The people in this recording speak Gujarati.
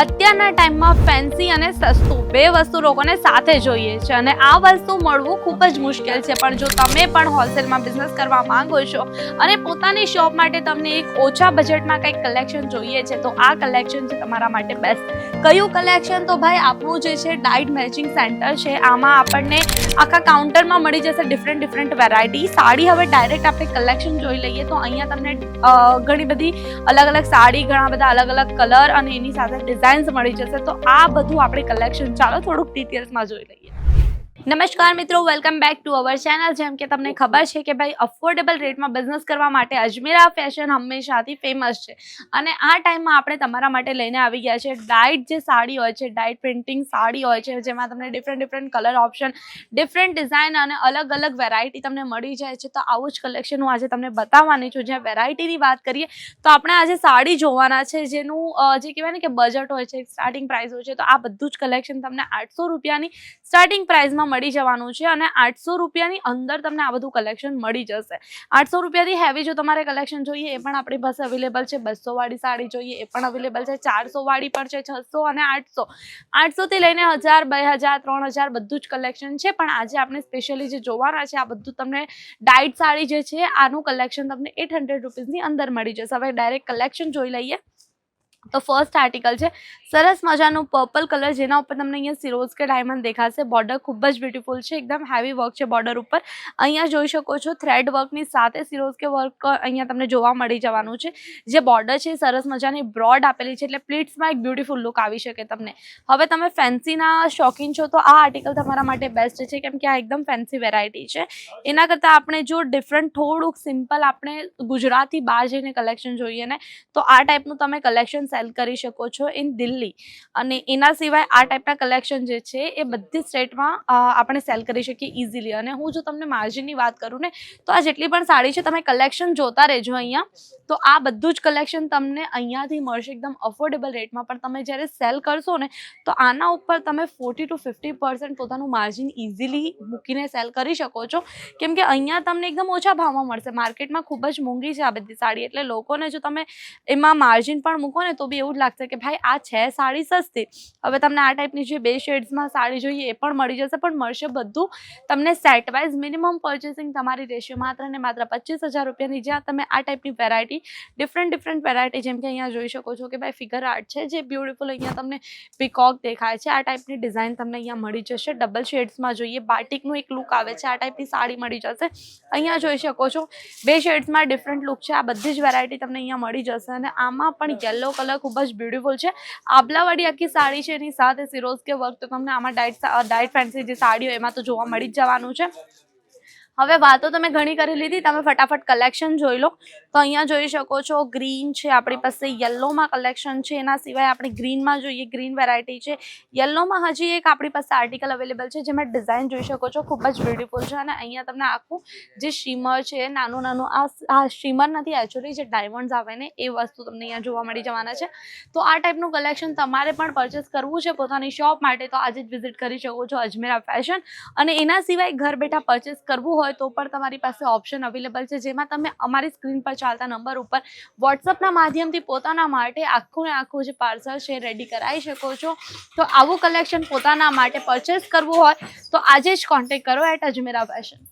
અત્યારના ટાઈમમાં ફેન્સી અને સસ્તું બે વસ્તુ લોકોને સાથે જોઈએ છે અને આ વસ્તુ મળવું ખૂબ જ મુશ્કેલ છે. પણ જો તમે પણ હોલસેલમાં બિઝનેસ કરવા માંગો છો અને પોતાની શોપ માટે તમને એક ઓછા બજેટમાં કંઈક કલેક્શન જોઈએ છે, તો આ કલેક્શન છે તમારા માટે બેસ્ટ કયું કલેક્શન તો ભાઈ, આપણું જે છે ડાઇટ મેચિંગ સેન્ટર છે. આમાં આપણને આખા કાઉન્ટરમાં મળી જશે ડિફરન્ટ ડિફરન્ટ વેરાયટી સાડી હવે ડાયરેક્ટ આપણે કલેક્શન જોઈ લઈએ તો અહીંયા તમને ઘણી બધી અલગ અલગ સાડી, ઘણા બધા અલગ અલગ કલર અને એની સાથે ડિઝાઇન્સ મળી જશે તો આ બધું આપણે કલેક્શન ચાલો થોડુંક ડિટેલ્સમાં જોઈ લઈએ. નમસ્કાર મિત્રો welcome back to our channel જેમ કે તમને ખબર છે કે ભાઈ અફોર્ડેબલ રેટમાં બિઝનેસ કરવા માટે અજમેરા ફેશન હંમેશાથી ફેમસ છે. અને આ ટાઈમમાં આપણે તમારા માટે લઈને આવી ગયા છે ડાઇટ જે સાડી હોય છે ડાઇટ પ્રિન્ટિંગ સાડી હોય છે, જેમાં તમને different different colour option different design અને અલગ અલગ વેરાયટી તમને મળી જાય છે. તો આવું જ કલેક્શન હું આજે તમને બતાવવાની છું. જ્યાં વેરાયટીની વાત કરીએ, તો આપણે આજે સાડી જોવાના છે, જેનું જે કહેવાય ને કે બજેટ હોય છે સ્ટાર્ટિંગ પ્રાઇસ હોય છે, તો આ બધું જ કલેક્શન તમને આઠસો રૂપિયાની સ્ટાર્ટિંગ પ્રાઇસમાં મળી જવાનું છે અને આઠસો રૂપિયાની અંદર તમને આ બધું કલેક્શન મળી જશે. આઠસો રૂપિયાથી હેવી જો તમારે કલેક્શન જોઈએ, એ પણ આપણી પાસે અવેલેબલ છે. બસો વાળી સાડી જોઈએ, એ પણ અવેલેબલ છે. ચારસો વાળી પણ છે, છસો અને આઠસો. આઠસોથી લઈને હજાર, બે હજાર, ત્રણ હજાર બધું જ કલેક્શન છે. પણ આજે આપણે સ્પેશિયલી જે જોવાના છે, આ બધું તમને ડાઇટ સાડી જે છે, આનું કલેક્શન તમને એટ હંડ્રેડ રૂપીઝની અંદર મળી જશે. હવે ડાયરેક્ટ કલેક્શન જોઈ લઈએ. તો ફર્સ્ટ આર્ટિકલ છે, સરસ મજાનું પર્પલ કલર જેના ઉપર તમને અહીંયા સિરોઝ કે ડાયમંડ દેખાશે. બોર્ડર ખૂબ જ બ્યુટીફુલ છે, એકદમ હેવી વર્ક છે બોર્ડર ઉપર. અહીંયા જોઈ શકો છો થ્રેડ વર્કની સાથે સિરોઝ કે વર્ક અહીંયા તમને જોવા મળી જવાનું છે. જે બોર્ડર છે સરસ મજાની બ્રોડ આપેલી છે, એટલે પ્લીટ્સમાં એક બ્યુટીફુલ લુક આવી શકે તમને. હવે તમે ફેન્સીના શોખીન છો, તો આ આર્ટિકલ તમારા માટે બેસ્ટ છે, કેમ કે આ એકદમ ફેન્સી વેરાયટી છે. એના કરતાં આપણે જો ડિફરન્ટ થોડુંક સિમ્પલ આપણે ગુજરાતી બહાર જઈને કલેક્શન જોઈએ ને, તો આ ટાઈપનું તમે કલેક્શન સેલ કરી શકો છો ઇન દિલ્હી. અને એના સિવાય આ ટાઈપના કલેક્શન જે છે એ બધી સ્ટેટમાં આપણે સેલ કરી શકીએ ઇઝીલી અને હું જો તમને માર્જિનની વાત કરું ને, તો આ જેટલી પણ સાડી છે, તમે કલેક્શન જોતા રહેજો અહીંયા. તો આ બધું જ કલેક્શન તમને અહીંયાથી મળશે એકદમ અફોર્ડેબલ રેટમાં પણ તમે જ્યારે સેલ કરશો ને, તો આના ઉપર તમે ફોર્ટી ટુ ફિફ્ટી પર્સન્ટ પોતાનું માર્જિન ઇઝીલી મૂકીને સેલ કરી શકો છો. કેમ કે અહીંયા તમને એકદમ ઓછા ભાવમાં મળશે. માર્કેટમાં ખૂબ જ મોંઘી છે આ બધી સાડી. એટલે લોકોને જો તમે એમાં માર્જિન પણ મૂકો ને તો બી એવું જ લાગશે કે ભાઈ આ છે સાડી સસ્તી. હવે તમને આ ટાઈપની જે બે શેડ્સમાં સાડી જોઈએ એ પણ મળી જશે, પણ મળશે બધું. તમને સેટ વાઇઝ મિનિમમ પર્ચેસિંગ તમારી રહેશે માત્ર ને માત્ર પચીસ હજાર રૂપિયાની, જ્યાં તમે આ ટાઈપની વેરાયટી ડિફરન્ટ ડિફરન્ટ વેરાયટી જેમ કે અહીંયા જોઈ શકો છો કે ભાઈ ફિગર આર્ટ છે જે બ્યુટીફુલ અહીંયા તમને પીકોક દેખાય છે. આ ટાઈપની ડિઝાઇન તમને અહીંયા મળી જશે. ડબલ શેડ્સમાં જોઈએ બાટિકનું એક લુક આવે છે, આ ટાઈપની સાડી મળી જશે. અહીંયા જોઈ શકો છો, બે શેડ્સમાં ડિફરન્ટ લુક છે. આ બધી જ વેરાયટી તમને અહીંયા મળી જશે અને આમાં પણ યલો કલર ખૂબ જ બ્યુટીફુલ છે. આબલાવાળી આખી સાડી છે, એની સાથે સિરોઝ કે વર્ક, તો તમને આમાં ડાઇટ ડાઇટ ફેન્સી જે સાડી હોય એમાં તો જોવા મળી જ જવાનું છે. હવે વાતો તમે ઘણી કરી લીધી. તમે ફટાફટ કલેક્શન જોઈ લો. તો અહીંયા જોઈ શકો છો ગ્રીન છે, આપણી પાસે યલોમાં કલેક્શન છે. એના સિવાય આપણે ગ્રીનમાં જોઈએ ગ્રીન વેરાયટી છે. યલોમાં હજી એક આપણી પાસે આર્ટિકલ અવેલેબલ છે, જેમાં ડિઝાઇન જોઈ શકો છો. ખૂબ જ બ્યુટીફુલ છે. અને અહીંયા તમને આખું જે શીમર છે, નાનું નાનું, આ આ શીમર નથી એકચ્યુઅલી જે ડાયમંડ્સ આવે ને, એ વસ્તુ તમને અહીંયા જોવા મળી જવાના છે. તો આ ટાઈપનું કલેક્શન તમારે પણ પરચેસ કરવું છે પોતાની શોપ માટે. તો આજે જ વિઝિટ કરી શકો છો અજમેરા ફેશન અને એના સિવાય ઘર બેઠા પરચેસ કરવું હોય તો પણ તમારી પાસે ઓપ્શન અવેલેબલ છે, જેમાં તમે અમારી સ્ક્રીન પર ચાલતા નંબર ઉપર વોટ્સઅપના માધ્યમથી પોતાના માટે આખું ને આખું જે પાર્સલ છે રેડી કરાવી શકો છો. તો આવું કલેક્શન પોતાના માટે પરચેસ કરવું હોય તો આજે જ કોન્ટેક્ટ કરો એટ અજમેરા ફેશન